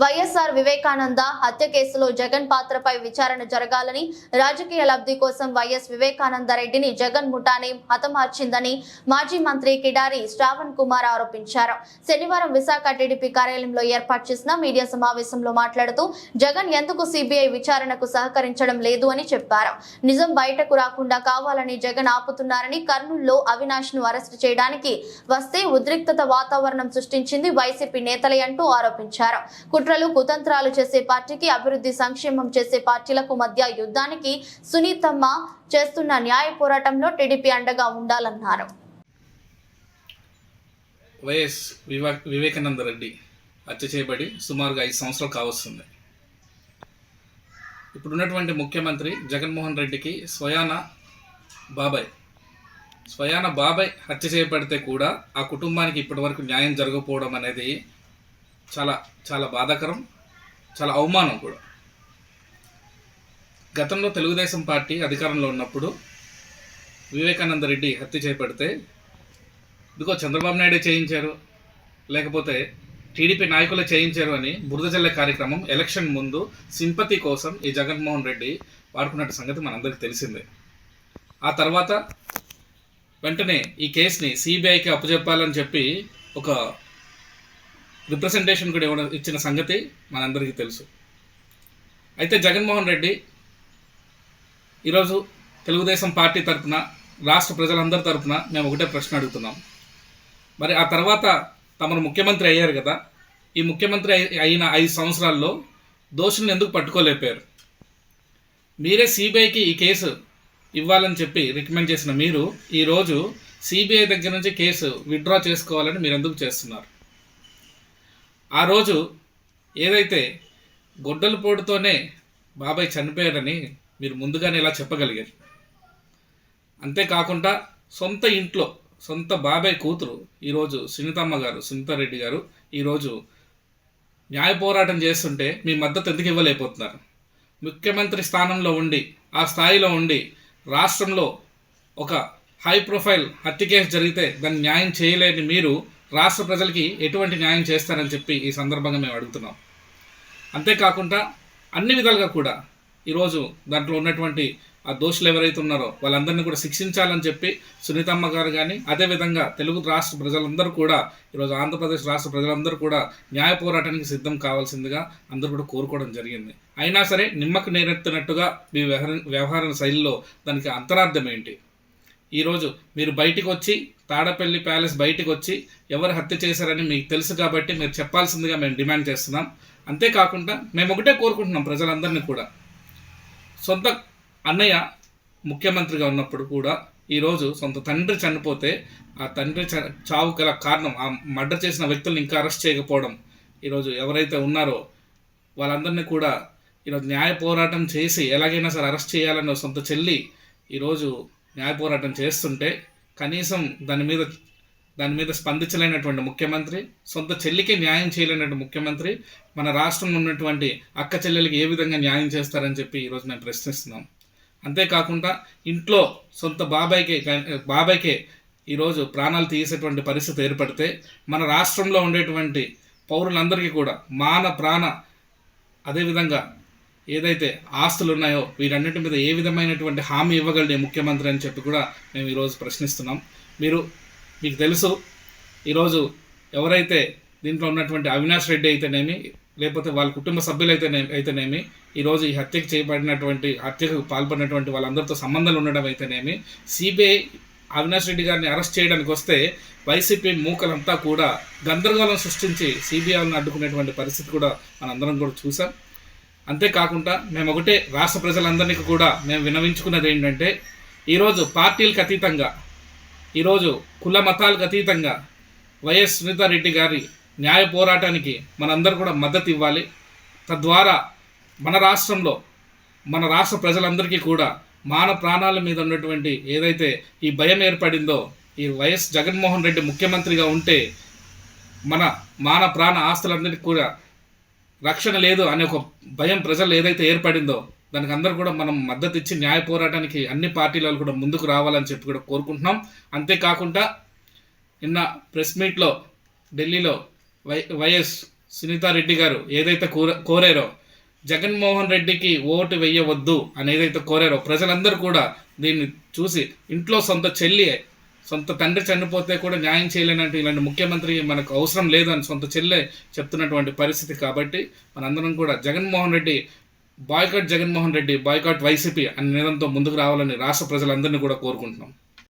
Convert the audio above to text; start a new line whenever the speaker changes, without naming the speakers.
వైఎస్ఆర్ వివేకానంద హత్య కేసులో జగన్ పాత్రపై విచారణ జరగాలని రాజకీయ లబ్ధి కోసం వైఎస్ వివేకానంద రెడ్డిని జగన్ ముఠానే హతమార్చిందని మాజీ మంత్రి కిడారి శ్రావణ్ కుమార్ ఆరోపించారు. శనివారం విశాఖ టీడీపీ కార్యాలయంలో ఏర్పాటు చేసిన మీడియా సమావేశంలో మాట్లాడుతూ జగన్ ఎందుకు సిబిఐ విచారణకు సహకరించడం లేదు అని చెప్పారు. నిజం బయటకు రాకుండా కావాలని జగన్ ఆపుతున్నారని కర్నూలులో అవినాష్ను అరెస్టు చేయడానికి వస్తే ఉద్రిక్తత వాతావరణం సృష్టించింది వైసీపీ నేతలే అంటూ ఆరోపించారు. కుట్రలు కుతంత్రాలు చేసే పార్టీకి అభివృద్ధి సంక్షేమం చేసే పార్టీలకు మధ్య యుద్ధానికి సునీతమ్మ చేస్తున్న న్యాయ పోరాటంలో టీడీపీ అండగా ఉండాలన్నారు.
వైఎస్ వివా వివేకానంద రెడ్డి హత్య చేయబడి సుమారుగా ఐదు సంవత్సరాలు కావస్తుంది. ఇప్పుడున్నటువంటి ముఖ్యమంత్రి జగన్మోహన్ రెడ్డికి స్వయాన బాబాయ్ స్వయాన బాబాయ్ హత్య చేయబడితే కూడా ఆ కుటుంబానికి ఇప్పటివరకు న్యాయం జరగకపోవడం అనేది చాలా చాలా బాధాకరం చాలా అవమానం కూడా. గతంలో తెలుగుదేశం పార్టీ అధికారంలో ఉన్నప్పుడు వివేకానంద రెడ్డి హత్య చేపడితే ఇదిగో చంద్రబాబు నాయుడు చేయించారు లేకపోతే టీడీపీ నాయకులు చేయించారు అని బురదజల్లే కార్యక్రమం ఎలక్షన్ ముందు సింపతి కోసం ఈ జగన్మోహన్ రెడ్డి వాడుకున్నట్టు సంగతి మనందరికీ తెలిసిందే. ఆ తర్వాత వెంటనే ఈ కేసుని సిబిఐకి అప్పచెప్పాలని చెప్పి ఒక రిప్రజెంటేషన్ కూడా ఇవ్వడం ఇచ్చిన సంగతి మనందరికీ తెలుసు. అయితే జగన్మోహన్ రెడ్డి ఈరోజు తెలుగుదేశం పార్టీ తరఫున రాష్ట్ర ప్రజలందరి తరఫున మేము ఒకటే ప్రశ్న అడుగుతున్నాం. మరి ఆ తర్వాత తమరు ముఖ్యమంత్రి అయ్యారు కదా ఈ ముఖ్యమంత్రి అయిన ఐదు సంవత్సరాల్లో దోషులను ఎందుకు పట్టుకోలేపారు? మీరే సిబిఐకి ఈ కేసు ఇవ్వాలని చెప్పి రికమెండ్ చేసిన మీరు ఈరోజు సిబిఐ దగ్గర నుంచి కేసు విత్డ్రా చేసుకోవాలని మీరు ఎందుకు చేస్తున్నారు? ఆ రోజు ఏదైతే గొడ్డల పోటుతోనే బాబాయ్ చనిపోయాడని మీరు ముందుగానే ఇలా చెప్పగలిగారు. అంతేకాకుండా సొంత ఇంట్లో సొంత బాబాయ్ కూతురు ఈరోజు సునీతమ్మ గారు సునీతారెడ్డి గారు ఈరోజు న్యాయ పోరాటం చేస్తుంటే మీ మద్దతు ఎందుకు ఇవ్వలేకపోతున్నారు? ముఖ్యమంత్రి స్థానంలో ఉండి ఆ స్థాయిలో ఉండి రాష్ట్రంలో ఒక హై ప్రొఫైల్ హత్య కేసు జరిగితే దాన్ని న్యాయం చేయలేని మీరు రాష్ట్ర ప్రజలకి ఎటువంటి న్యాయం చేస్తారని చెప్పి ఈ సందర్భంగా మేము అడుగుతున్నాం. అంతేకాకుండా అన్ని విధాలుగా కూడా ఈరోజు దాంట్లో ఉన్నటువంటి ఆ దోషులు ఎవరైతే ఉన్నారో వాళ్ళందరినీ కూడా శిక్షించాలని చెప్పి సునీతమ్మ గారు కానీ అదేవిధంగా తెలుగు రాష్ట్ర ప్రజలందరూ కూడా ఈరోజు ఆంధ్రప్రదేశ్ రాష్ట్ర ప్రజలందరూ కూడా న్యాయ పోరాటానికి సిద్ధం కావాల్సిందిగా అందరూ కూడా కోరుకోవడం జరిగింది. అయినా సరే నిమ్మకు నేరెత్తినట్టుగా మీ వ్యవహార వ్యవహార శైలిలో దానికి అంతరార్థం ఏంటి? ఈరోజు మీరు బయటికి వచ్చి తాడపల్లి ప్యాలెస్ బయటకు వచ్చి ఎవరు హత్య చేశారని మీకు తెలుసు కాబట్టి మీరు చెప్పాల్సిందిగా మేము డిమాండ్ చేస్తున్నాం. అంతేకాకుండా మేము ఒకటే కోరుకుంటున్నాం ప్రజలందరినీ కూడా. సొంత అన్నయ్య ముఖ్యమంత్రిగా ఉన్నప్పుడు కూడా ఈరోజు సొంత తండ్రి చనిపోతే ఆ తండ్రి చ చావు గల కారణం ఆ మర్డర్ చేసిన వ్యక్తులను ఇంకా అరెస్ట్ చేయకపోవడం ఈరోజు ఎవరైతే ఉన్నారో వాళ్ళందరినీ కూడా ఈరోజు న్యాయ పోరాటం చేసి ఎలాగైనా సరే అరెస్ట్ చేయాలని సొంత చెల్లి ఈరోజు న్యాయ పోరాటం చేస్తుంటే కనీసం దాని మీద దాని మీద స్పందించలేనటువంటి ముఖ్యమంత్రి సొంత చెల్లికి న్యాయం చేయలేనటువంటి ముఖ్యమంత్రి మన రాష్ట్రంలో ఉన్నటువంటి అక్క చెల్లెలకి ఏ విధంగా న్యాయం చేస్తారని చెప్పి ఈరోజు మేము ప్రశ్నిస్తున్నాం. అంతేకాకుండా ఇంట్లో సొంత బాబాయ్కే బాబాయ్కే ఈరోజు ప్రాణాలు తీసేటువంటి పరిస్థితి ఏర్పడితే మన రాష్ట్రంలో ఉండేటువంటి పౌరులందరికీ కూడా మాన ప్రాణ అదేవిధంగా ఏదైతే ఆస్తులు ఉన్నాయో వీరన్నిటి మీద ఏ విధమైనటువంటి హామీ ఇవ్వగలిగే ముఖ్యమంత్రి అని చెప్పి కూడా మేము ఈరోజు ప్రశ్నిస్తున్నాం. మీరు మీకు తెలుసు ఈరోజు ఎవరైతే దీంట్లో ఉన్నటువంటి అవినాష్ రెడ్డి అయితేనేమి లేకపోతే వాళ్ళ కుటుంబ సభ్యులు అయితేనే అయితేనేమి ఈరోజు ఈ హత్యకు చేయబడినటువంటి హత్యకు పాల్పడినటువంటి వాళ్ళందరితో సంబంధాలు ఉండడం అయితేనేమి సిబిఐ అవినాష్ రెడ్డి గారిని అరెస్ట్ చేయడానికి వస్తే వైసీపీ మూకలంతా కూడా గందరగోళం సృష్టించి సిబిఐని అడ్డుకునేటువంటి పరిస్థితి కూడా మనందరం కూడా చూసాం. అంతేకాకుండా మేము ఒకటే రాష్ట్ర ప్రజలందరికీ కూడా మేము వినవించుకున్నది ఏంటంటే ఈరోజు పార్టీలకు అతీతంగా ఈరోజు కుల మతాలకు అతీతంగా వైఎస్ సునీతారెడ్డి గారి న్యాయ పోరాటానికి మనందరూ కూడా మద్దతు ఇవ్వాలి. తద్వారా మన రాష్ట్రంలో మన రాష్ట్ర ప్రజలందరికీ కూడా మాన ప్రాణాల మీద ఉన్నటువంటి ఏదైతే ఈ భయం ఏర్పడిందో ఈ వైఎస్ జగన్మోహన్ రెడ్డి ముఖ్యమంత్రిగా ఉంటే మన మాన ప్రాణ ఆస్తులందరికీ కూడా రక్షణ లేదు అనే ఒక భయం ప్రజలు ఏదైతే ఏర్పడిందో దానికి అందరూ కూడా మనం మద్దతు ఇచ్చి న్యాయ పోరాటానికి అన్ని పార్టీలలో కూడా ముందుకు రావాలని చెప్పి కూడా కోరుకుంటున్నాం. అంతేకాకుండా నిన్న ప్రెస్ మీట్లో ఢిల్లీలో వై వైఎస్ సునీతారెడ్డి గారు ఏదైతే కోర కోరారో జగన్మోహన్ రెడ్డికి ఓటు వెయ్యవద్దు అని ఏదైతే కోరారో ప్రజలందరూ కూడా దీన్ని చూసి ఇంట్లో సొంత చెల్లి సొంత తండ్రి చనిపోతే కూడా న్యాయం చేయలేనంటే ఇలాంటి ముఖ్యమంత్రి మనకు అవసరం లేదని సొంత చెల్లె చెప్తున్నటువంటి పరిస్థితి కాబట్టి మనందరం కూడా Jaganmohan Reddy boycott Jaganmohan Reddy boycott YCP అనే నిదంతో ముందుకు రావాలని రాష్ట్ర ప్రజలందరినీ కూడా కోరుకుంటున్నాం.